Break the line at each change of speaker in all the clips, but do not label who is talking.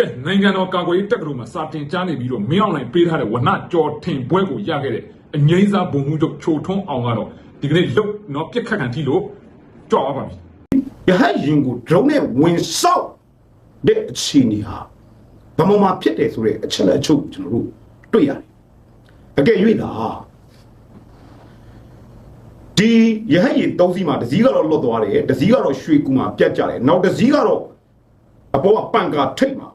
ကဲနိုင်ငံတော်ကာကွယ်ရေးတက္ကသိုလ်မှာစာတင်ကြားနေပြီးတော့မင်းအောင်လှိုင်ပေးထားတဲ့ဝနကြော်ထင်ပွဲကိုရခဲ့တဲ့အငိမ့်စားဘုံမှုချုပ်ချိုထွန်းအောင်ကတော့ဒီကနေ့လုတ်နော်ပြစ်ခတ်ခံထီလို့ကြောက်သွားပါပြီ
ရဟတ်ရင်ကို drone နဲ့ဝင်ဆောက်တဲ့အခြေအနေဟာဗမာမှာဖြစ်တယ်ဆိုတဲ့အချက်လက်အချုပ်ကျွန်တော်တို့တွေ့ရတယ်အကယ်၍သာဒီရဟတ်ရင်သုံးစီးမှာတစ်စီးကတော့လွတ်သွားတယ်တစ်စီးကတော့ရွှေကူမှာပြတ်ကြတယ်နောက်တစ်စီးကတော့အပေါ်ကပန်ကာထိတ်မှာ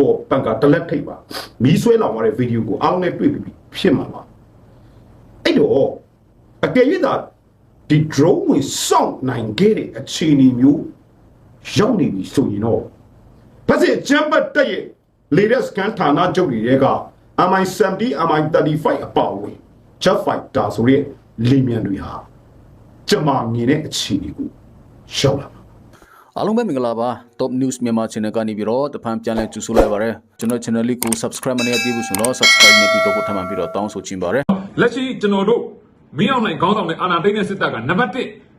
ပေါ့နော်အပေါ်ပန်ကာတလက်ထိတ်ပါမီးဆွဲလောင်သွားတဲ့ဗီဒီယိုကိုအားလုံးနဲ့တွေ့ပြီးဖြစ်မှာပါအဲ့တော့အကယ်၍သာဒီ drone ဝင်စောင့်နိုင်ခဲ့တဲ့အခြေအနေမျိုးရောက်နေပြီဆိုရင်တော့ဘာစေချမ်ပတ်တက်ရဲ့ latest scan ဌာနချုပ်တွေရဲ့က MI70 MI35 အပါအဝင် jet fighter ဆိုတဲ့လေမြန်တွေဟာကျမမြင်တဲ့အခြေအနေကိုရောက်လာပါ
အားလုံးပဲမင်္ဂလာပါ Top News မြန်မာ Channel ကနေပြီးတော့တဖန်ပြန်လဲကြိုဆိုလိုက်ပါရစေကျွန်တော် channel လေးကို subscribe မနေသေးဘူးဆိုတော့ subscribe နေပြီးတော့ထပ်မံပြီးတော့တောင်းဆိုချင်ပါတယ်
လက်ရှိကျွန်တော်တို့မင်းအောင်လှိုင်ခေါင်းဆောင်တဲ့အာဏာသိမ်းတဲ့စစ်တပ်ကနံပါတ်1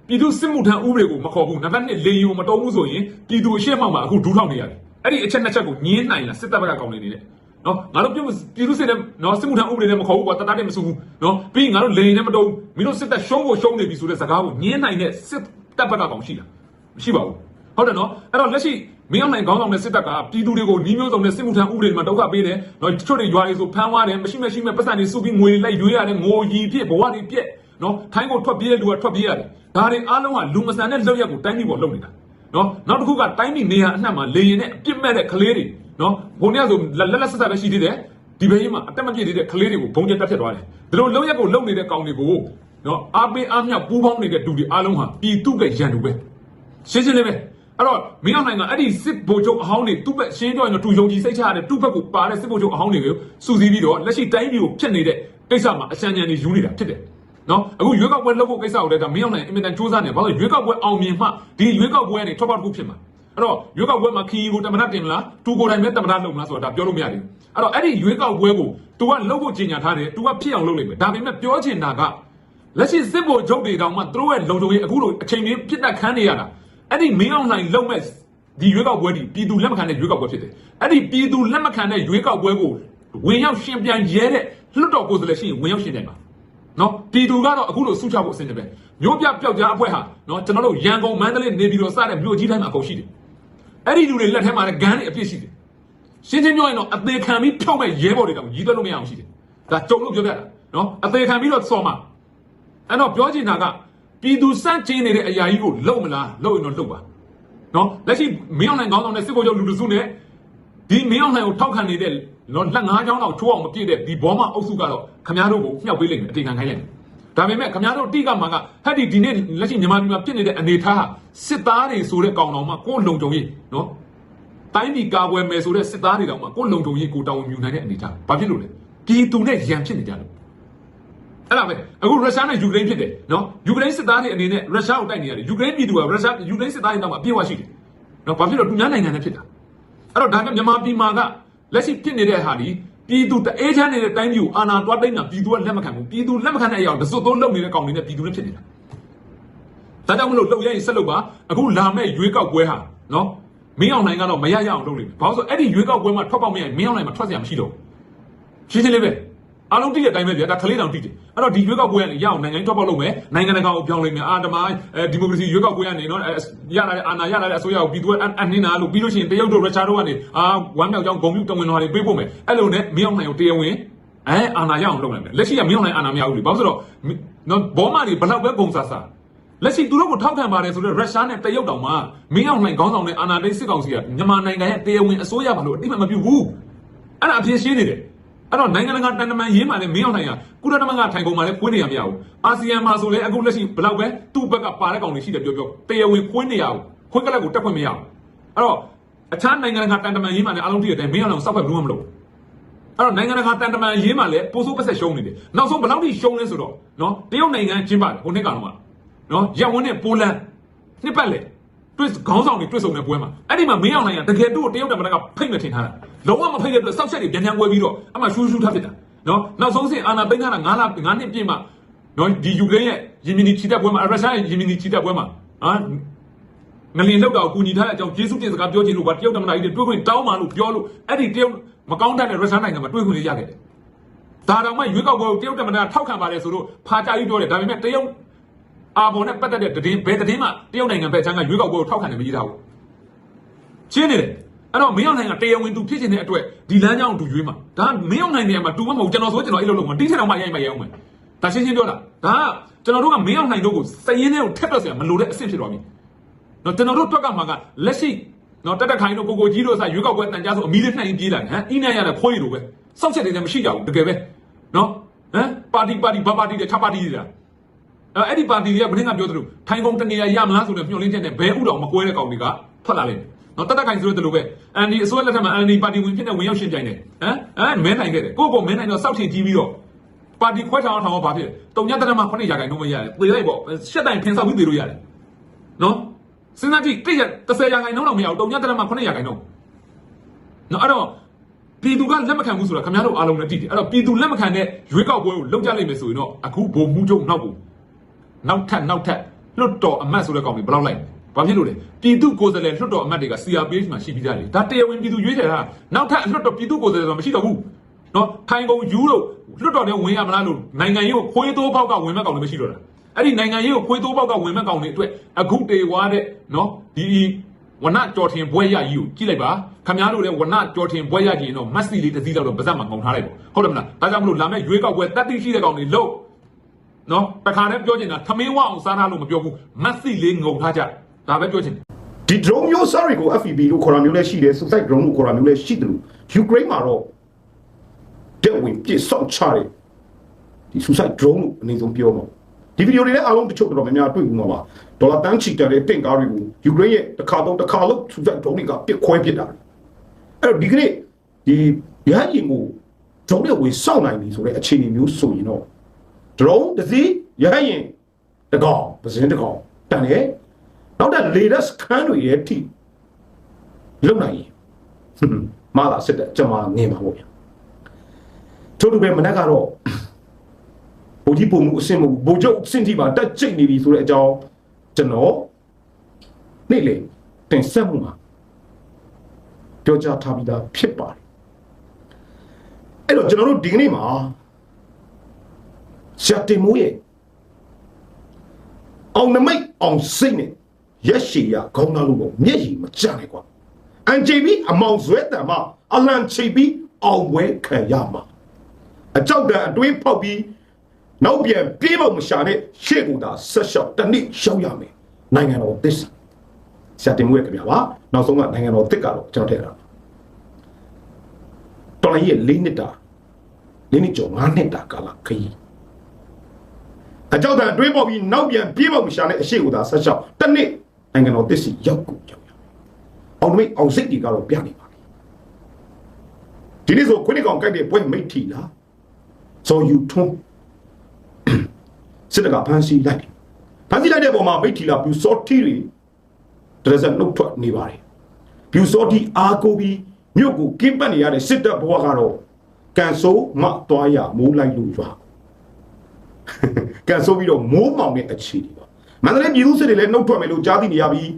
ပြည်သူစစ်မှုထမ်းဥပဒေကိုမခေါ်ဘူးနံပါတ်2လေယုံမတော်ဘူးဆိုရင်ပြည်သူအရှက်မှောက်မှာအခုဒူးထောက်နေရတယ်အဲ့ဒီအချက်နှစ်ချက်ကိုညင်းနိုင်လားစစ်တပ်ဘက်ကကောင်းနေနေတယ်နော်ငါတို့ပြုပြည်သူစစ်တဲ့နော်စစ်မှုထမ်းဥပဒေနဲ့မခေါ်ဘူးကွာတတတဲ့မစုဘူးနော်ပြီးရင်ငါတို့လေရင်နဲ့မတော်ဘူးမင်းတို့စစ်တပ်ရှုံးကိုရှုံးနေပြီဆိုတဲ့စကားကိုညင်းနိုင်တဲ့စစ်တပ်ဘက်ကကောင်းရှိလားမရှိပါဘူး ဟုတ်တယ်နော်အဲ့တော့လက်ရှိမင်းအောင်နိုင်ခေါင်းဆောင်တဲ့စစ်တပ်ကပြည်သူတွေကိုနှီးမျိုးစုံနဲ့စစ်မှုထမ်းဥပဒေမှာဒုက္ခပေးတယ်နော်တချို့တွေရွာတွေဆိုဖမ်းသွားတယ်မရှိမရှိမဲ့ပတ်စံတွေစုပြီးငွေတွေလိုက်ရွေးရတယ်ငိုရီဖြစ်ဘဝတွေပြက်နော်ထိုင်းကိုထွက်ပြေးတဲ့လူကထွက်ပြေးရတယ်ဒါတွေအားလုံးကလူမဆန်တဲ့လောက်ရက်ကိုတိုင်းပြည်ပေါ်လုပ်နေတာနော်နောက်တစ်ခုကတိုင်းပြည်နေရာအနှံ့မှာလေရင်နဲ့အပြစ်မဲ့တဲ့ကလေးတွေနော်ဘုံရဆိုလက်လက်ဆက်ဆက်ပဲရှိသေးတယ်ဒီဘေးမှာအတက်မပြည့်သေးတဲ့ကလေးတွေကိုဘုံကျတက်ဖြတ်သွားတယ်ဒီလိုလောက်ရက်ကိုလုပ်နေတဲ့ကောင်တွေကိုနော်အားပေးအားမြောက်ပူးပေါင်းနေတဲ့လူတွေအားလုံးဟာပြည်သူ့ရဲ့ရန်သူပဲရှင်းရှင်းလေးပဲ အဲ့တော့မင်းအောင်နိုင်ကအဲ့ဒီစစ်ဗိုလ်ချုပ်အဟောင်းတွေသူ့ဘက်ရှင်းပြောရင်တော့သူယုံကြည်စိတ်ချရတဲ့သူ့ဘက်ကိုပါတဲ့စစ်ဗိုလ်ချုပ်အဟောင်းတွေကိုစုစည်းပြီးတော့လက်ရှိတိုင်းပြည်ကိုဖြစ်နေတဲ့ကိစ္စမှာအရှမ်းညံနေယူနေတာဖြစ်တယ်နော်အခုရွေးကောက်ပွဲလုပ်ဖို့ကိစ္စကိုလည်းဒါမင်းအောင်နိုင်အင်မတန်စူးစမ်းနေဘာလို့ရွေးကောက်ပွဲအောင်မြင်မှဒီရွေးကောက်ပွဲကနေထွက်ပေါက်တစ်ခုဖြစ်မှာအဲ့တော့ရွေးကောက်ပွဲမှာခီးကိုတမနာတင်မလားတူကိုယ်တိုင်ပဲတမနာလုပ်မလားဆိုတာဒါပြောလို့မရဘူးအဲ့တော့အဲ့ဒီရွေးကောက်ပွဲကို तू ကလုပ်ဖို့ကြီးညာထားတယ် तू ကဖြစ်အောင်လုပ်လိမ့်မယ်ဒါပေမဲ့ပြောချင်တာကလက်ရှိစစ်ဗိုလ်ချုပ်တွေတောင်မှသူတို့ရဲ့လုံခြုံရေးအခုလိုအချိန်ကြီးပြစ်တက်ခန်းနေရတာ အဲ့ဒီမင်းအောင်နိုင်လုပ်မဲ့ဒီရွေးကောက်ပွဲဒီပြည်သူလက်မခံတဲ့ရွေးကောက်ပွဲဖြစ်တယ်။အဲ့ဒီပြည်သူလက်မခံတဲ့ရွေးကောက်ပွဲကိုဝင်ရောက်ရှင်ပြန်ရဲတဲ့လွတ်တော်ကိုယ်စားလှယ်ရှိရင်ဝင်ရောက်ရှင်တယ်မှာ။နော်ပြည်သူကတော့အခုလိုစုချဖို့အဆင်တည်းပဲ။မျိုးပြပျောက်ကြားအဖွဲ့ဟာနော်ကျွန်တော်တို့ရန်ကုန်မန္တလေးနေပြည်တော်စတဲ့မြို့ကြီးတိုင်းမှာအကုန်ရှိတယ်။အဲ့ဒီလူတွေလက်ထဲမှာလည်းဂန်းတွေအပြည့်ရှိတယ်။ရှင်းချင်းပြောရင်တော့အသေးခံပြီးဖြောက်မဲ့ရဲဘော်တွေတောင်ကြီးသွက်လို့မရအောင်ရှိတယ်။ဒါကြုံလို့ပြောပြတာနော်အသေးခံပြီးတော့စော်မှာအဲ့တော့ပြောချင်တာက ပြည်သူစန့်ကျင်းနေတဲ့အရာကြီးကိုလုံမလားလုံရင်တော့လုံပါ။နော်လက်ရှိမင်းအောင်နိုင်ခေါင်းဆောင်တဲ့စစ်ဗိုလ်ချုပ်လူတစုနဲ့ဒီမင်းအောင်နိုင်ကိုထောက်ခံနေတဲ့နော်လက်ငါးချောင်းတော့ချိုးအောင်မပြည့်တဲ့ဒီဘောမအုပ်စုကတော့ခမားတို့ကိုမြှောက်ပေးလိမ့်မယ်အတေခံခိုင်းလိုက်တယ်ဒါပေမဲ့ခမားတို့တိကမှာကဟဲ့ဒီဒီနေ့လက်ရှိမြန်မာပြည်မှာဖြစ်နေတဲ့အနေအထားဟာစစ်သားတွေဆိုတဲ့ကောင်တော်မှကိုယ်လုံခြုံရေးနော်တိုင်းပြည်ကာကွယ်မယ်ဆိုတဲ့စစ်သားတွေတောင်မှကိုယ်လုံခြုံရေးကိုတောင်းမြူနိုင်တဲ့အနေအထားဘာဖြစ်လို့လဲပြည်သူနဲ့ရန်ဖြစ်နေကြလို့ အဲ့ဒါပဲအခုရုရှားနဲ့ယူကရိန်းဖြစ်တယ်နော်ယူကရိန်းစစ်သားတွေအနေနဲ့ရုရှားကိုတိုက်နေရတယ်ယူကရိန်းပြည်သူကရုရှားယူကရိန်းစစ်သားတွေတောင်မှအပြည့်အဝရှိတယ်နော်ဘာဖြစ်လို့သူများနိုင်ငံနဲ့ဖြစ်တာအဲ့တော့ဒါကမြန်မာပြည်မှာကလက်ရှိဖြစ်နေတဲ့ဟာဒီပြည်သူတအေးချမ်းနေတဲ့တိုင်းပြည်ကိုအာဏာတွားသိမ်းတာပြည်သူကလက်မခံဘူးပြည်သူလက်မခံတဲ့အရာကိုတစွတ်သုံးလုပ်နေတဲ့ကောင်တွေနဲ့ပြည်သူနဲ့ဖြစ်နေတာဒါကြောင့်မလို့လှုပ်ရရင်ဆက်လုပ်ပါအခုလာမဲ့ရွေးကောက်ပွဲဟာနော်မင်းအောင်နိုင်ကတော့မရရအောင်လုပ်လိမ့်မယ်ဘာလို့ဆိုအဲ့ဒီရွေးကောက်ပွဲမှာထွက်ပေါက်မရရင်မင်းအောင်နိုင်မှာထွက်စရာမရှိတော့ဘူးရှင်းရှင်းလေးပဲ အားလုံးတည့်တဲ့အတိုင်းပဲဗျာဒါခလေးတောင်တည့်တယ်အဲ့တော့ဒီရွေးကောက်ပွဲကနေရအောင်နိုင်ငံတွက်ပေါက်လုပ်မယ်နိုင်ငံတကာကိုပြောင်းလဲမယ်အာတမအဲဒီမိုကရေစီရွေးကောက်ပွဲကနေနော်အဲရလာတဲ့အာဏာရလာတဲ့အစိုးရကိုပြည်သူကအနှင်းနာလို့ပြီးလို့ရှိရင်တရုတ်တို့ရုရှားတို့ကနေအာဝမ်းမြောက်ကြောင်းဂုံပြုတဝင်တော်တွေပေးဖို့မယ်အဲ့လိုနဲ့မင်းအောင်နိုင်ကိုတရားဝင်အဲအာဏာရအောင်လုပ်နိုင်မယ်လက်ရှိကမင်းအောင်နိုင်အာဏာမရဘူးလေဘာလို့ဆိုတော့နော်ဘောမတွေဘလောက်ပဲဂုံဆာဆာလက်ရှိသူတို့ကိုထောက်ခံပါတယ်ဆိုတော့ရုရှားနဲ့တရုတ်တောင်မှမင်းအောင်နိုင်ခေါင်းဆောင်တဲ့အာဏာသိမ်းစစ်ကောင်စီကမြန်မာနိုင်ငံရဲ့တရားဝင်အစိုးရဘာလို့အတိမမပြုဘူးအဲ့ဒါအပြင်းရှင်းနေတယ် အဲ့တော့နိုင်ငံတကာတန်တမန်ရေးမှလည်းမင်းအောင်နိုင်ကကုလသမဂ္ဂထိုင်ကုန်မှာလည်းခွင်းနေရမရဘူးအာဆီယံမှာဆိုလည်းအခုလက်ရှိဘယ်လောက်ပဲသူ့ဘက်ကပါတဲ့ကောင်တွေရှိတယ်ပြောပြောတရားဝင်ခွင်းနေရဘူးခွင်းကလပ်ကိုတက်ခွင့်မရဘူးအဲ့တော့အခြားနိုင်ငံတကာတန်တမန်ရေးမှလည်းအားလုံးတည့်တဲ့အတိုင်းမင်းအောင်နိုင်ကိုစောက်ဖက်ဘူးမလို့အဲ့တော့နိုင်ငံတကာတန်တမန်ရေးမှလည်းပိုးစိုးပတ်ဆက်ရှုံးနေတယ်နောက်ဆုံးဘယ်လောက်ထိရှုံးလဲဆိုတော့နော်တရုတ်နိုင်ငံကျင်းပါတယ်ဟိုနှစ်ကတော့ကနော်ရက်ဝန်းနဲ့ပိုလန်နှစ်ပတ်လေ တွေ့ခေါင်းဆောင်တွေတွေ့ဆုံတဲ့ပွဲမှာအဲ့ဒီမှာမင်းအောင်နိုင်ကတကယ်သူ့ကိုတရုတ်တမန်ကဖိတ်မထင်ထားတာလုံးဝမဖိတ်တဲ့အတွက်စောက်ချက်တွေပြန်ပြန်ကွဲပြီးတော့အမှရှူးရှူးထားဖြစ်တာနော်နောက်ဆုံးစင်အာနာပိန်းက9လ9နှစ်ပြည့်မှနော်ဒီယူကရိန်းရဲ့ယီမီနီချီတက်ပွဲမှာရုရှားရဲ့ယီမီနီချီတက်ပွဲမှာဟာငလင်လောက်တာကိုကူညီထားတဲ့အကြောင်းယေရှုတင်စကားပြောချင်လို့ပါတရုတ်တမန်ကြီးတွေတွေ့ခွင့်တောင်းပါလို့ပြောလို့အဲ့ဒီတရုတ်မကောင်းတတ်တဲ့ရုရှားနိုင်ငံမှာတွေ့ခွင့်လေးရခဲ့တယ်ဒါတောင်မှရွေးကောက်ပွဲကိုတရုတ်တမန်ကထောက်ခံပါတယ်ဆိုတော့ဖာကြကြီးပြောတယ်ဒါပေမဲ့တရုတ် အာဘော်နဲ့ပတ်သက်တဲ့သတင်းဘယ်သတင်းမှတရုတ်နိုင်ငံဘက်ချမ်းကရွေးကောက်ပွဲကိုထောက်ခံတယ်မကြီးသားဘူးရှင်းနေတယ်အဲ့တော့မင်းအောင်နိုင်ကတရားဝင်သူဖြစ်ခြင်းတဲ့အတွက်ဒီလမ်းကြောင်းကိုသူရွေးမှာဒါကမင်းအောင်နိုင်နေရာမှာတူမမဟုတ်ကျွန်တော်ဆိုကျွန်တော်အဲ့လိုလုပ်မှာတိထက်တော့မှရိုက်မှရိုက်အောင်မယ်ဒါရှင်းရှင်းပြောတာဒါကကျွန်တော်တို့ကမင်းအောင်နိုင်တို့ကိုစည်ရင်းနဲ့ကိုထက်တော့ဆရာမလိုတဲ့အဆင့်ဖြစ်သွားပြီနော်ကျွန်တော်တို့တွက်ကမှကလက်ရှိနော်တက်တက်ခိုင်တို့ကိုကိုကြီးတို့ဆိုရွေးကောက်ပွဲတန်ကြားဆိုအမီးလေးနှိုင်ပြေးလာတယ်ဟမ်အင်းနဲ့ရတဲ့ခွေးလိုပဲစောက်ချက်တွေလည်းမရှိကြဘူးတကယ်ပဲနော်ဟမ်ပါတီပါတီဘာပါတီတွေခြားပါတီတွေလား အဲ့အဲ့ဒီပါတီတွေကဘယ်နှကပြောသလိုထိုင်ကုန်တနေရာရမလားဆိုတဲ့မျှော်လင့်ချက်နဲ့ဘဲဥတော်မကွဲတဲ့ကောင်တွေကထွက်လာလိမ့်မယ်နော်တက်တက်ခိုင်ဆိုတဲ့လိုပဲအန်ဒီအစိုးရလက်ထက်မှာအန်ဒီပါတီဝင်ဖြစ်တဲ့ဝင်ရောက်ရှင်ပြိုင်တယ်ဟမ်ဟမ်မဲနိုင်ခဲ့တယ်ကိုကိုမဲနိုင်တော့စောက်ချင်ကြီးပြီးတော့ပါတီခွဲထောင်ထောင်ဘာဖြစ်တုံညတရမ9ရာခိုင်နှုန်းမရတယ်သေလိုက်ပေါ့ရှက်တိုင်ဖင်ဆောက်ပြီးသေလို့ရတယ်နော်စဉ်းစားကြည့်တိရ30ရာခိုင်နှုန်းတော့မရဘူးတုံညတရမ9ရာခိုင်နှုန်းနော်အဲ့တော့ပြည်သူကလက်မခံဘူးဆိုတာခင်ဗျားတို့အားလုံးလည်းသိတယ်အဲ့တော့ပြည်သူလက်မခံတဲ့ရွေးကောက်ပွဲကိုလုပ်ကြလိမ့်မယ်ဆိုရင်တော့အခုဗိုလ်မှူးချုပ်နောက်ကို နောက်ထပ်နောက်ထပ်လွတ်တော်အမတ်ဆိုတဲ့ကောင်တွေဘယ်လောက်လိုက်ဘာဖြစ်လို့လဲပြည်သူကိုယ်စားလှယ်လွတ်တော်အမတ်တွေက CRPH မှာရှိပြီးသားလေဒါတရားဝင်ပြည်သူရွေးချယ်တာနောက်ထပ်လွတ်တော်ပြည်သူကိုယ်စားလှယ်ဆိုတာမရှိတော့ဘူးနော်ထိုင်ကုန်ယူလို့လွတ်တော်တွေဝင်ရမလားလို့နိုင်ငံရေးကိုခွေးတိုးပေါက်ကဝင်မဲ့ကောင်တွေမရှိတော့တာအဲ့ဒီနိုင်ငံရေးကိုခွေးတိုးပေါက်ကဝင်မဲ့ကောင်တွေအတွက်အခုတေဝါတဲ့နော်ဒီဝနကြော်ထင်ဘွဲရကြီးကိုကြည့်လိုက်ပါခမားတို့လည်းဝနကြော်ထင်ဘွဲရကြီးရင်တော့မက်ဆီလေးတစ်စီးလောက်တော့ပါဇက်မှာငုံထားလိုက်ပေါ့ဟုတ်တယ်မလားဒါကြောင့်မလို့လာမဲ့ရွေးကောက်ပွဲတက်တိရှိတဲ့ကောင်တွေလို့ နော်တခါတည်းပြောချင်တာသမင်းဝအောင်စားထားလို့မပြောဘူးမက်ဆီလေးငုံထားကြဒါပဲပြောချင်တယ်
ဒီ drone မျိုး sorry ကို FPV လို့ခေါ်တာမျိုးလည်းရှိတယ် suicide drone လို့ခေါ်တာမျိုးလည်းရှိတယ်လို့ Ukraine မှာတော့တဲ့ဝင်ပြစ်ဆောင်ချတယ်ဒီ suicide drone လို့အနေဆုံးပြောမှာဒီဗီဒီယိုတွေလည်းအားလုံးတချို့တော်တော်များများတွေ့ဘူးမှာပါဒေါ်လာတန်းချီတက်တဲ့တင့်ကားတွေကို Ukraine ရဲ့တစ်ခါတော့တစ်ခါလို့ suicide drone တွေကပြစ်ခွဲပစ်တာအဲ့တော့ဒီကနေ့ဒီရဟရင်ကို drone တွေဝင်စောင့်နိုင်ပြီဆိုတဲ့အခြေအနေမျိုးဆိုရင်တော့ drone တစ်စီးရဟရင်တကောင်ပစင်းတကောင်တန်ရဲ့နောက်တဲ့ latest ခန်းတွေရဲ့ထိလုံနိုင်ရင်ဟွန်းမလာစစ်တဲ့ကျွန်မငင်ပါပေါ့ဗျာထို့တူပဲမနေ့ကတော့ဘိုးကြီးပုံမှုအဆင့်မှုဘိုးချုပ်အဆင့်ထိပါတက်ကျိတ်နေပြီဆိုတဲ့အကြောင်းကျွန်တော်နေ့လေတင်ဆက်မှုမှာပြောကြားထားပြီးသားဖြစ်ပါတယ်အဲ့တော့ကျွန်တော်တို့ဒီကနေ့မှာ ရှာတင်မိုးရဲ့အောင်နမိတ်အောင်စိတ်နဲ့ရက်ရှည်ရခေါင်းသားလို့ပေါ့မျက်ရည်မကျနဲ့ကွာအန်ချီပြီးအမောင်ဇွဲတံမအလန်ချီပြီးအောင်ပွဲခံရမှာအကြောက်တန်အတွင်းဖောက်ပြီးနောက်ပြန်ပြေးဖို့မရှာနဲ့ရှေ့ကူတာဆက်လျှောက်တစ်နည်းရှောက်ရမယ်နိုင်ငံတော်သစ္စာဆရာတင်မိုးရဲ့ခင်ဗျာပါနောက်ဆုံးကနိုင်ငံတော်သစ်ကတော့ကျွန်တော်ထည့်တာတော်လိုက်ရဲ့၄နှစ်တာ၄နှစ်ကျော်၅နှစ်တာကာလခရီး အကြောက်တန်တွေးပေါ်ပြီးနောက်ပြန်ပြေးပေါက်မရှာတဲ့အရှိကိုသာဆက်လျှောက်တစ်နှစ်နိုင်ငံတော်တစ္စီရောက်ကိုရောက်ရအောင်မိတ်အောင်စိတ်တွေကတော့ပြနေပါပြီဒီနေ့ဆိုခွင့်ကောင်ကြိုက်တဲ့ပွဲမိတ်ထီလားဆိုယူထွန်းစစ်တကဖန်စီလိုက်ဖန်စီလိုက်တဲ့ပုံမှာမိတ်ထီလားပြူစောထီတွေတရဇက်နှုတ်ထွက်နေပါတယ်ပြူစောထီအာကိုပြီးမြို့ကိုကင်းပတ်နေရတဲ့စစ်တပ်ဘဝကတော့ကန်ဆိုးမသွားရမိုးလိုက်လို့ရွာ ကန်ဆိုးပြီးတော့မိုးမောင်တဲ့အခြေအနေပါမန္တလေးပြည်သူစစ်တွေလည်းနှုတ်ထွက်မယ်လို့ကြားသိနေရပြီး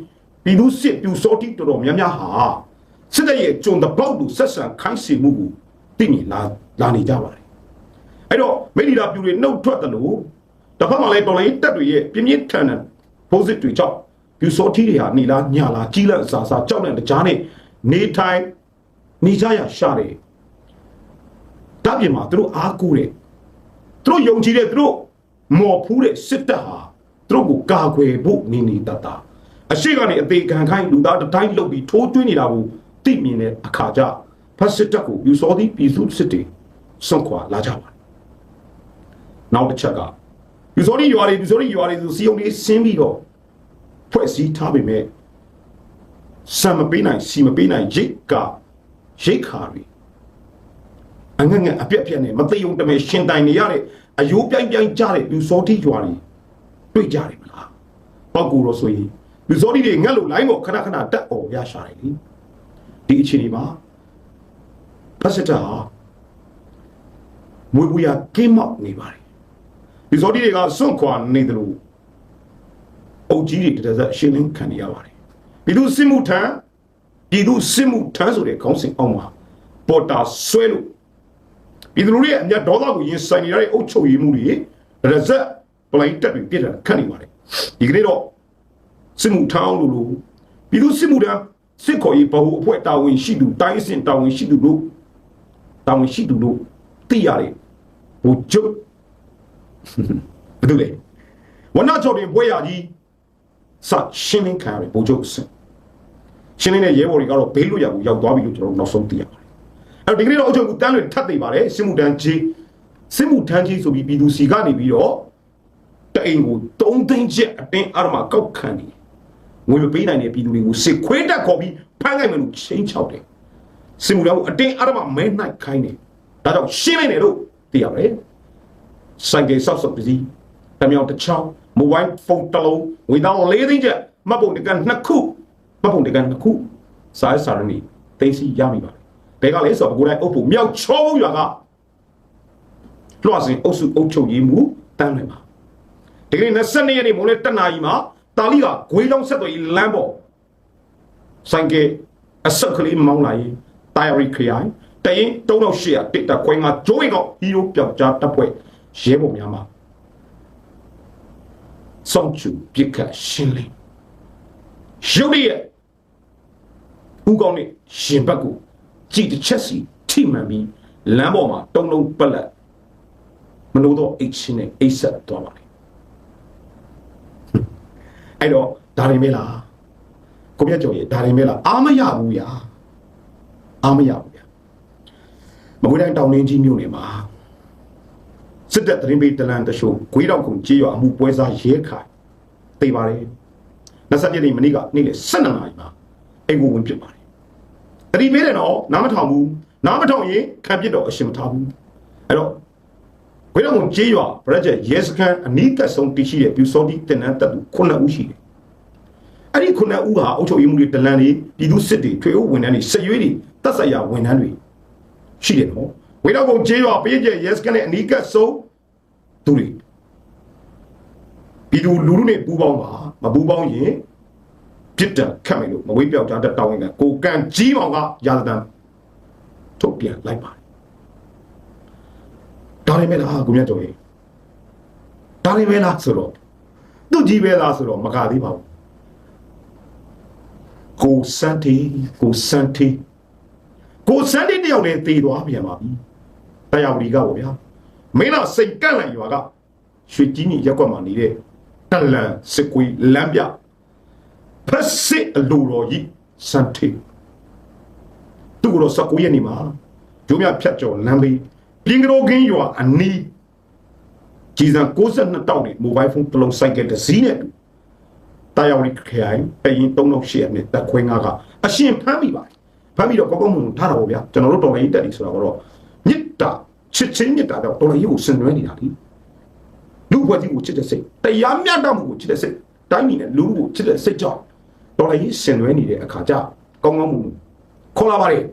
ပြည်သူစစ်ပြူစောတိတော်တော်များများဟာစစ်တပ်ရဲ့ကြုံတပေါက်သူဆက်ဆံခိုင်းစီမှုကိုသိမြင်လာလာနေကြပါတယ်အဲ့တော့မိလီလာပြူတွေနှုတ်ထွက်တယ်လို့တစ်ဖက်မှာလည်းတော်လိုင်းတက်တွေရဲ့ပြင်းပြင်းထန်ထန်ဖိုးစစ်တွေကြောင့်ပြူစောတိတွေဟာနေလားညလားကြီးလက်အစာစားကြောက်တဲ့ကြားနဲ့နေထိုင်နေကြရရှာတယ်တပ်ပြင်မှာသူတို့အားကိုးတယ်သူတို့ယုံကြည်တဲ့သူတို့ မော်ဖူးတဲ့စစ်တပ်ဟာသူတို့ကိုကာကွယ်ဖို့နေနေတတ်တာအရှိကနေအသေးခံခိုင်းလူသားတစ်တိုင်းလှုပ်ပြီးထိုးတွင်းနေတာကိုသိမြင်တဲ့အခါကျဖတ်စစ်တပ်ကိုယူစောသည်ပြည်သူစစ်တွေစွန့်ခွာလာကြပါတယ်နောက်တစ်ချက်ကယူစောဒီရွာတွေယူစောဒီရွာတွေဆိုစီယုံလေးဆင်းပြီးတော့ဖွဲ့စည်းထားပေမဲ့စံမပေးနိုင်စီမပေးနိုင်ရိတ်ကရိတ်ခါတွေအငငအပြက်ပြက်နဲ့မသိုံတမဲရှင်တိုင်နေရတဲ့ အယိုးပြိုင်ပြိုင်ကြတဲ့လူစောတိကြွားတွေတွေ့ကြတယ်မလားပောက်ကူတော့ဆိုရင်လူစောတိတွေငက်လို့လိုင်းကိုခဏခဏတက်អော်ရရှာတယ်လေဒီအချိန်ဒီမှာဖက်စတာမွေဘူးရကင်းမောက်နေပါတယ်လူစောတိတွေကစွန့်ခွာနေတယ်လို့အုတ်ကြီးတွေတရဇက်ရှင်းလင်းခံနေရပါတယ်ပြည်သူစစ်မှုထမ်းပြည်သူစစ်မှုထမ်းဆိုတဲ့ခေါင်းစဉ်အောက်မှာပေါ်တာဆွဲလို့ ပြည်သူလူထုရဲ့အမျက်ဒေါသကိုရင်ဆိုင်နေရတဲ့အုပ်ချုပ်ရေးမှုတွေရဇက်ပလိုင်းတက်တွေပြစ်တာခတ်နေပါတယ်ဒီကနေ့တော့စစ်မှုထမ်းအောင်လို့လို့ပြည်သူစစ်မှုထမ်းစစ်ခေါ်ရေးဘဟုအဖွဲ့တာဝန်ရှိသူတိုင်းအဆင့်တာဝန်ရှိသူတို့တာဝန်ရှိသူတို့သိရတယ်ဟိုကျုပ်ဘယ်သူလဲဝနချော်တင်ပွဲရကြီးစရှင်းလင်းခံရတယ်ဘိုးချုပ်အဆင့်ရှင်းလင်းတဲ့ရဲဘော်တွေကတော့ဘေးလွတ်ရာကိုရောက်သွားပြီလို့ကျွန်တော်တို့နောက်ဆုံးသိရပါတယ် အဲ့တော့ဒီကနေ့တော့အုပ်ချုပ်မှုတန်းလွင်ထပ်သိပါတယ်စစ်မှုတန်းကြီးစစ်မှုထမ်းကြီးဆိုပြီးပြည်သူစီကနေပြီးတော့တအိမ်ကို3သိန်းချက်အတင်းအဓမ္မကောက်ခံနေငွေမပေးနိုင်တဲ့ပြည်သူတွေကိုစစ်ခွေးတက်ခေါ်ပြီးဖမ်းနိုင်မယ်လို့ချင်းချောက်တယ်စစ်မှုတန်းကိုအတင်းအဓမ္မမဲနိုင်ခိုင်းတယ်ဒါကြောင့်ရှင်းလင်းတယ်လို့သိရပါတယ်ဆိုင်ကယ်ဆောက်ဆောက်ပစ္စည်းတမြောင်တစ်ချောင်းမိုဘိုင်းဖုန်းတစ်လုံးဝေသား၄သိန်းချက်မှတ်ပုံတကန်နှစ်ခုမှတ်ပုံတကန်နှစ်ခုစားစာရနေသိသိရမိပါတယ် ဘယ်ကလဲဆိုတော့ကိုယ်တိုင်အုပ်ဖို့မြောက်ချောရွာကလွှတ်စင်အုပ်စုအုပ်ချုပ်ရေးမှုတန်းနိုင်ပါဒီကနေ့22ရက်နေ့မိုးလေတနာကြီးမှာတာလီကဂွေးလောင်းဆက်သွယ်ရေးလမ်းပေါ်ဆိုင်ကယ်အဆက်ကလေးမောင်းလာရင်တိုင်ရီခရိုင်တရင်3800တစ်တခွဲမှာဂျိုးရင်တော့ဟီးရိုးပြောက်ကြားတပ်ဖွဲ့ရဲဘော်များမှာစောင့်ချူပြစ်ခတ်ရှင်းလင်းရုတ်တရက်ဦးကောင်းနဲ့ရှင်ဘက်ကို ကြည်တစ်ချက်စီထိမှန်ပြီးလမ်းပေါ်မှာတုံလုံးပက်လက်မလို့တော့အိတ်ချင်းနဲ့အိတ်ဆက်သွားပါလေအဲ့တော့ဒါရင်မဲလားကိုပြတ်ကြော်ရဲ့ဒါရင်မဲလားအာမရဘူးဗျာအာမရဘူးဗျာမကွေးတိုင်းတောင်ရင်းကြီးမြို့နယ်မှာစစ်တပ်တရင်ပေးတလန်တရှို့ဂွေးတော့ကုန်ကြေးရအမှုပွဲစားရဲခိုင်သိပါတယ်27ရက်နေ့မနေ့ကနေ့လေ12နာရီမှာအိမ်ကိုဝင်ပြစ်ပါ တယ်တတိပေးတယ်နော်နားမထောင်ဘူးနားမထောင်ရင်ခံပြစ်တော့အရှင်မထားဘူးအဲ့တော့ဂွေးတော့ကုန်ကြေးရဗရက်ချက်ရဲစခန်းအနီးကပ်ဆုံးတရှိတဲ့ပြူစောတိတင်နန်းတပ်သူ9ဦးရှိတယ်အဲ့ဒီ9ဦးဟာအုပ်ချုပ်ရေးမှုတွေတလန်တွေပြည်သူစစ်တွေထွေအုပ်ဝန်ထမ်းတွေစရွေးတွေတပ်ဆိုင်ရာဝန်ထမ်းတွေရှိတယ်နော်ဝေတော့ကုန်ကြေးရပေးကျရဲစခန်းနဲ့အနီးကပ်ဆုံးသူတွေပြည်သူလူထုနဲ့ပူးပေါင်းပါမပူးပေါင်းရင် ပြစ်ဒဏ်ခတ်မယ်လို့မဝေးပြောက်ကြတဲ့တောင်းဝင်ကကိုကန်ကြီးမောင်ကရာဇသံထုတ်ပြန်လိုက်ပါတယ်ဒါရမဲလားကိုမြတ်ကျော်ရေးဒါရမဲလားဆိုတော့သူ့ကြီးပဲလားဆိုတော့မကသေးပါဘူးကိုစန်တီကိုစန်တီကိုစန်တီတယောက်နဲ့တည်သွားပြန်ပါပြီတရားဝတီကပေါ့ဗျာမင်းတော့စိတ်ကန့်လန့်ရွာကရွှေကြီးကြီးရက်ကွက်မှာနေတဲ့တလန်စစ်ကွေးလမ်းပြ ဖက်စစ်အလိုတော်ကြီးစန်တီသူ့ကိုတော့19ရက်နေ့မှာဂျိုးမြဖြတ်ကျော်လမ်းဘေးပြင်ကလေးကင်းရွာအနီးကြီးစံ62တောက်နေမိုဘိုင်းဖုန်းတစ်လုံးစိုက်ကတစ်စီးနဲ့တူတာယာဝတီခရိုင်အရင်3800နဲ့တက်ခွဲငါကအရှင်ဖမ်းမိပါတယ်ဖမ်းပြီးတော့ကောက်ကောက်မှုထားတာပေါ့ဗျာကျွန်တော်တို့တော်လိုင်းတက်ပြီဆိုတာကတော့မြစ်တာချစ်ချင်းမြစ်တာတော့တော်လိုင်းကိုဆင်နွှဲနေတာလीလူ့ဘဝကြီးကိုချစ်တဲ့စိတ်တရားမျှတမှုကိုချစ်တဲ့စိတ်တိုင်းပြည်နဲ့လူလူကိုချစ်တဲ့စိတ်ကြောင့် တော်လိုင်းဆင်နွှဲနေတဲ့အခါကျကောင်းကောင်းမှုခေါ်လာပါတယ်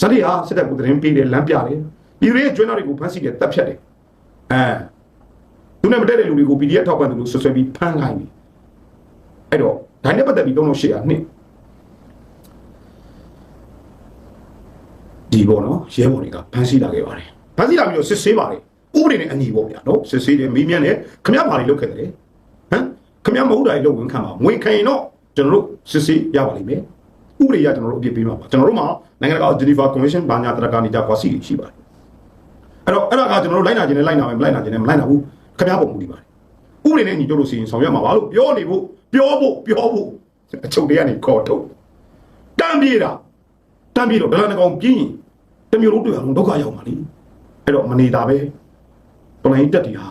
စတိဟာစစ်တပ်ကိုသတင်းပေးတယ်လမ်းပြတယ်ပြည်သူရဲ့ကျွမ်းတော်တွေကိုဖမ်းဆီးတယ်တပ်ဖြတ်တယ်အဲသူနဲ့မတည့်တဲ့လူတွေကို PDF ထောက်ပံ့တယ်လို့ဆွဆွဲပြီးဖမ်းခိုင်းတယ်အဲ့တော့ဒါနဲ့ပတ်သက်ပြီး3800နှစ်ဒီပေါ့နော်ရဲဘော်တွေကဖမ်းဆီးလာခဲ့ပါတယ်ဖမ်းဆီးလာပြီးတော့စစ်ဆေးပါတယ်ဥပဒေနဲ့အညီပေါ့ဗျာနော်စစ်ဆေးတယ်မေးမြန်းတယ်ခမရဘာတွေလုပ်ခဲ့တယ်ဟမ်ခမရမဟုတ်တာတွေလုပ်ဝင်ခံပါငွေခံရင်တော့ ကျွန်တော်တို့စစ်ဆေးရပါလိမ့်မယ်ဥပဒေရကျွန်တော်တို့အပြည့်ပေးမှာပါကျွန်တော်တို့မှာနိုင်ငံတကာ Geneva Convention ဘာညာတရကနေကြကွာစီရှိပါတယ်အဲ့တော့အဲ့ဒါကကျွန်တော်တို့လိုက်နာခြင်းနဲ့လိုက်နာမယ်မလိုက်နာခြင်းနဲ့မလိုက်နာဘူးခမရပုံမူတည်ပါတယ်ဥပဒေနဲ့ညီတို့လို့စီရင်ဆောင်ရွက်မှာပါလို့ပြောနေဖို့ပြောဖို့ပြောဖို့အချုပ်တွေကနေခေါ်ထုတ်တမ်းပြေးတာတမ်းပြေးတော့ဒလန်ကောင်ပြင်းရင်တစ်မျိုးလုံးတွေ့အောင်ဒုက္ခရောက်ပါလိမ့်အဲ့တော့မနေတာပဲတော်လိုင်းတက်တီဟာ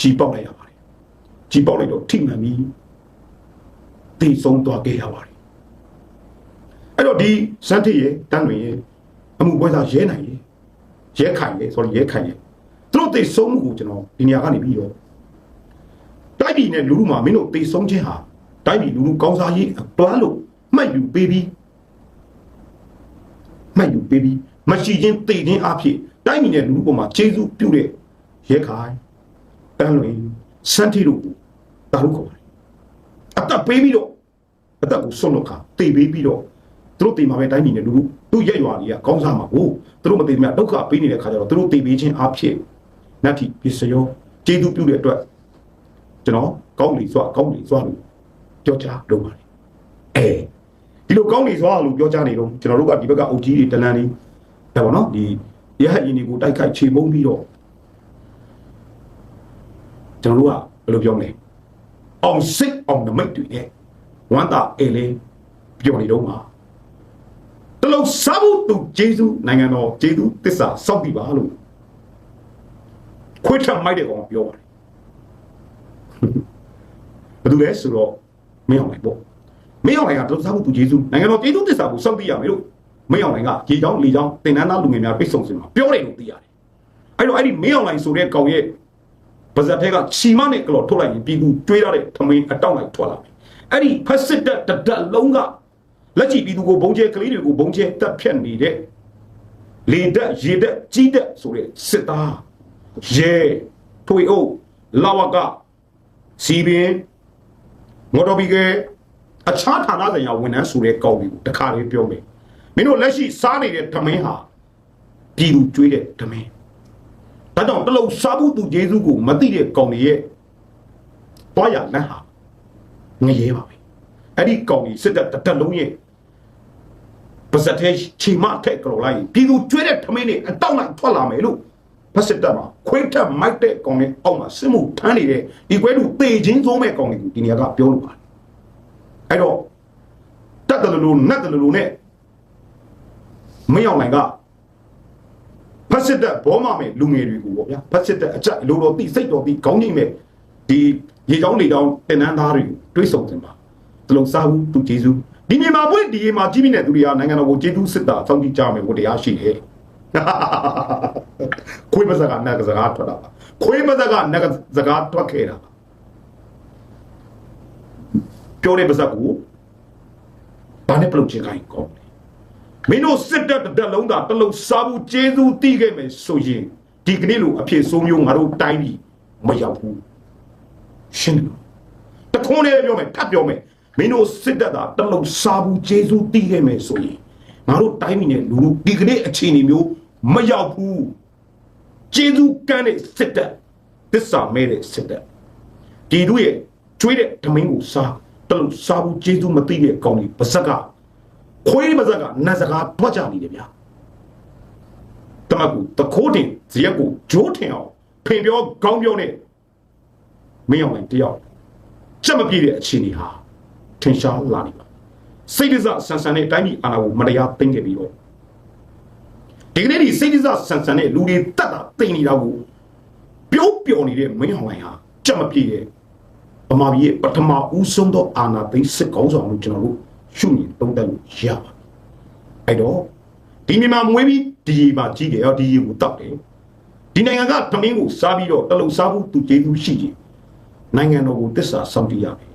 ကြီးပေါက်လိုက်ရပါတယ်ကြီးပေါက်လိုက်တော့ထိမှန်ပြီး တည်ဆုံးသွားခဲ့ရပါတယ်အဲ့တော့ဒီစန်းထစ်ရဲ့တန်းတွင်ရဲ့အမှုပွဲစားရဲနိုင်ရဲ့ရဲခိုင်ရဲ့ sorry ရဲခိုင်ရဲ့သူတို့တည်ဆုံးမှုကိုကျွန်တော်ဒီနေရာကနေပြီးတော့တိုက်ပြည်နဲ့လူလူမှာမင်းတို့တည်ဆုံးခြင်းဟာတိုက်ပြည်လူလူကောင်းစားရေးတွားလို့မှတ်ယူပေးပြီးမှတ်ယူပေးပြီးမရှိချင်းတည်ခြင်းအဖြစ်တိုက်ပြည်နဲ့လူလူပေါ်မှာခြေစုပ်ပြုတဲ့ရဲခိုင်တန်းလွင်စန်းထီတို့တာလို့ခေါ်ပါတယ် အသက်ပေးပြီးတော့အသက်ကိုဆွတ်လွတ်ခါတေပေးပြီးတော့သူတို့တေမှာပဲတိုင်းပြည်နဲ့လူလူသူ့ရက်ရွာကြီးကကောင်းစားမှာဟုတ်သူတို့မတေမြဒုက္ခပေးနေတဲ့ခါကျတော့သူတို့တေပေးခြင်းအဖြစ်နတ်တိပစ္စယောကျေးဇူးပြုတဲ့အတွက်ကျွန်တော်ကောင်းလီစွာကောင်းလီစွာလို့ပြောကြားလုပ်ပါတယ်အဲဒီလိုကောင်းလီစွာလို့ပြောကြားနေတော့ကျွန်တော်တို့ကဒီဘက်ကအုပ်ကြီးတွေတလန်းလေးဒါပေါ့နော်ဒီရဟတ်ရင်တွေကိုတိုက်ခိုက်ခြေမုံပြီးတော့ကျွန်တော်တို့ကဘယ်လိုပြောမလဲ အောင်စိတ်အောင်နမိတ်တွေနဲ့ဝမ်းသာအေးလေးပြောနေတော့မှာတလုံးစားဖို့သူဂျေဇုနိုင်ငံတော်ဂျေဇုတစ္ဆာစောင့်တည်ပါလို့ခွေးထမိုက်တဲ့ကောင်ကပြောပါတယ်ဘယ်သူလဲဆိုတော့မင်းအောင်လိုက်ပေါ့မင်းအောင်လိုက်ကတလုံးစားဖို့သူဂျေဇုနိုင်ငံတော်ဂျေဇုတစ္ဆာကိုစောင့်တည်ရမယ်လို့မင်းအောင်လိုက်ကရေချောင်းလေချောင်းတင်နန်းသားလူငယ်များပြည့်စုံစင်မှာပြောတယ်လို့သိရတယ်အဲ့တော့အဲ့ဒီမင်းအောင်လိုင်ဆိုတဲ့ကောင်ရဲ့ ပါဇက်ထဲကချီမနဲ့ကလော်ထုတ်လိုက်ရင်ပြည်သူတွေးရတဲ့ထမင်းအတောက်လိုက်ထွက်လာပြီအဲ့ဒီဖက်စစ်တပ်တဒတ်လုံးကလက်ချီပြည်သူကိုဘုံကျဲကလေးတွေကိုဘုံကျဲတက်ဖြတ်နေတဲ့လေတက်ရေတက်ကြီးတက်ဆိုတဲ့စစ်သားရဲထွေအုပ်လာဝကစီပင်မော်တော်ဘီကအခြားဌာနဆိုင်ရာဝန်ထမ်းဆိုတဲ့ကောင်းတွေကိုတခါလေးပြောမယ်မင်းတို့လက်ရှိစားနေတဲ့ထမင်းဟာပြည်သူကျွေးတဲ့ထမင်း ဒါကြောင့်တလုံးစားဘူးသူယေရှုကိုမသိတဲ့ကောင်တွေရဲ့တွားရလမ်းဟာငရဲပါပဲအဲ့ဒီကောင်ကြီးစစ်တပ်တစ်တက်လုံးရဲ့ပါစတဲ့ချီမထက်ကလောလိုက်ပြည်သူကျွေးတဲ့ထမင်းတွေအတောက်လိုက်ထွက်လာမယ်လို့ဖက်စစ်တပ်မှာခွေးထက်မိုက်တဲ့ကောင်တွေအောက်မှာစစ်မှုထမ်းနေတဲ့ဒီကွဲလူတေချင်းစိုးမဲ့ကောင်တွေကိုဒီနေရာကပြောလို့ပါတယ်အဲ့တော့တက်တယ်လို့နတ်တယ်လို့နဲ့မရောက်နိုင်က ဖက်စစ်တပ်ဘောမမဲ့လူငယ်တွေကိုပေါ့ဗျာဖက်စစ်တပ်အကြက်လိုတော်တိစိတ်တော်တိခေါင်းကြီးမဲ့ဒီရေချောင်းလေချောင်းတင်နန်းသားတွေကိုတွေးဆုံတင်ပါတလုံးစားဘူးသူကျေးဇူးဒီနေမှာပွင့်ဒီရေမှာကြီးပြီးတဲ့သူတွေကနိုင်ငံတော်ကိုကျေးဇူးစစ်တာစောင့်ကြည့်ကြမယ်ဟိုတရားရှိတယ်ခွေးပါစကနတ်ကစကားထွက်တာပါခွေးပါစကနတ်ကစကားထွက်ခဲ့တာပါပြောတဲ့ပါစကူဘာနဲ့ပလုတ်ချင်ခိုင်းကောင်းလဲ မင်းတို့စစ်တပ်တစ်တက်လုံးသာတစ်လုံးစားဘူးကျေးဇူးတီးခဲ့မယ်ဆိုရင်ဒီကနေ့လိုအဖြစ်ဆိုးမျိုးငါတို့တိုင်းပြည်မရောက်ဘူးရှင်းတယ်နော်တခွန်းလေးပြောမယ်ထပ်ပြောမယ်မင်းတို့စစ်တပ်သာတစ်လုံးစားဘူးကျေးဇူးတီးခဲ့မယ်ဆိုရင်ငါတို့တိုင်းပြည်နဲ့လူလူဒီကနေ့အခြေအနေမျိုးမရောက်ဘူးကျေးဇူးကမ်းတဲ့စစ်တပ်သစ္စာမဲ့တဲ့စစ်တပ်ဒီတို့ရဲ့ကျွေးတဲ့ဓမင်းကိုစားတစ်လုံးစားဘူးကျေးဇူးမသိတဲ့ကောင်းကြီးပါဇက်က ခွေးပါဇက်ကနတ်စကားတွက်ကြနေတယ်ဗျာတမကူတခိုးတင်ဇရက်ကိုဂျိုးထင်အောင်ဖင်ပြောခေါင်းပြောနဲ့မင်းအောင်လိုက်တယောက်ကြက်မပြေတဲ့အခြေအနေဟာထင်ရှားလာနေပါစိတ်ဒဇဆန်ဆန်နဲ့တိုင်းပြည်အာဏာကိုမတရားသိမ်းခဲ့ပြီးတော့ဒီကနေ့ဒီစိတ်ဒဇဆန်ဆန်နဲ့လူတွေတတ်တာသိနေတာကိုပြုံးပျော်နေတဲ့မင်းအောင်လိုက်ဟာကြက်မပြေတဲ့ဗမာပြည်ရဲ့ပထမဦးဆုံးသောအာဏာသိမ်းစစ်ကောင်းဆောင်လို့ကျွန်တော်တို့ ရှုမြင်သုံးသပ်လို့ရပါအဲ့တော့ဒီမြန်မာမွေးပြီးဒီရေပါကြီးတယ်ရောဒီရေကိုတောက်တယ်ဒီနိုင်ငံကသမင်းကိုစားပြီးတော့တလုံစားဖို့သူကျေးဇူးရှိကြည်နိုင်ငံတော်ကိုတစ္ဆာစောင့်တည်ရမယ်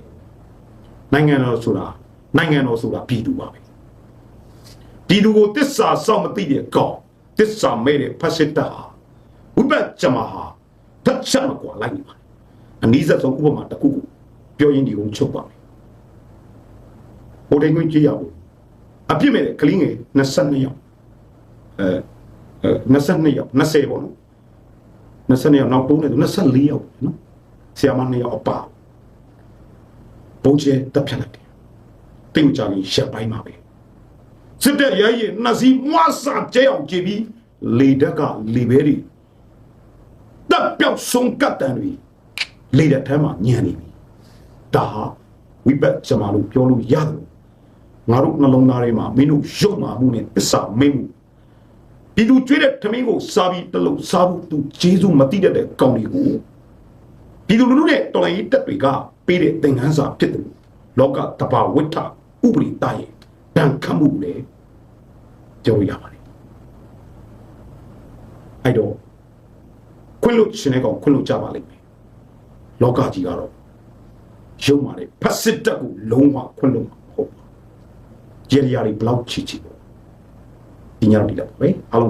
နိုင်ငံတော်ဆိုတာနိုင်ငံတော်ဆိုတာပြည်သူပါပဲပြည်သူကိုတစ္ဆာစောင့်မသိတဲ့ကောင်တစ္ဆာမဲ့တဲ့ဖက်စစ်တပ်ဟာဝိပတ်ကြမှာဟာတတ်ချက်မကွာလိုက်နေပါအနည်းဆက်ဆုံးဥပမာတစ်ခုကိုပြောရင်းဒီကုန်းချုပ်ပါမယ် ဟိုတိုင်းကွင်းကြည့်ရဘူးအပြစ်မဲ့တဲ့ကလေးငယ်22ယောက်အဲအဲ22ယောက်20ပေါ့နော်22ယောက်နောက်တုံးတယ်24ယောက်နော်ဆီယမ2ယောက်အပါပုံကျဲတပ်ဖြတ်လိုက်တယ်တိတ်ကြရင်ရှက်ပိုင်းမှာပဲစစ်တပ်ရဲရင်နှစီမွားစာကျဲအောင်ကြည့်ပြီးလေတက်ကလေဘဲတွေတပ်ပြောက်ဆုံးကတ်တန်တွေလေတက်ထဲမှာညံနေပြီဒါဟာဝိပတ်ကျမလို့ပြောလို့ရတယ် ငါတို့နှလုံးသားထဲမှာမင်းတို့ရုပ်မာမှုနဲ့ပစ္စာမင်းမှုဒီသူကျွေးတဲ့ထမင်းကိုစားပြီးတလုံးစားဖို့သူဂျေဇုမတိတတ်တဲ့ကောင်းတွေကိုဒီလူလူလူနဲ့တော်လိုင်းရေးတက်တွေကပေးတဲ့သင်ခန်းစာဖြစ်တယ်လောကတဘာဝိထဥပရိတရဲ့တန်ခတ်မှုလေကြောက်ရပါတယ်အဲ့တော့ခွင့်လို့ရှင်တဲ့ကောင်ခွင့်လို့ကြပါလိမ့်မယ်လောကကြီးကတော့ရုံမာတယ်ဖက်စစ်တက်ကိုလုံးဝခွင့်လို့မှာမဟုတ်ဘူး ရေရီယာတွေဘလောက်ချီချီပေါ့ဒီညတော့ဒီလောက်ပဲအားလုံး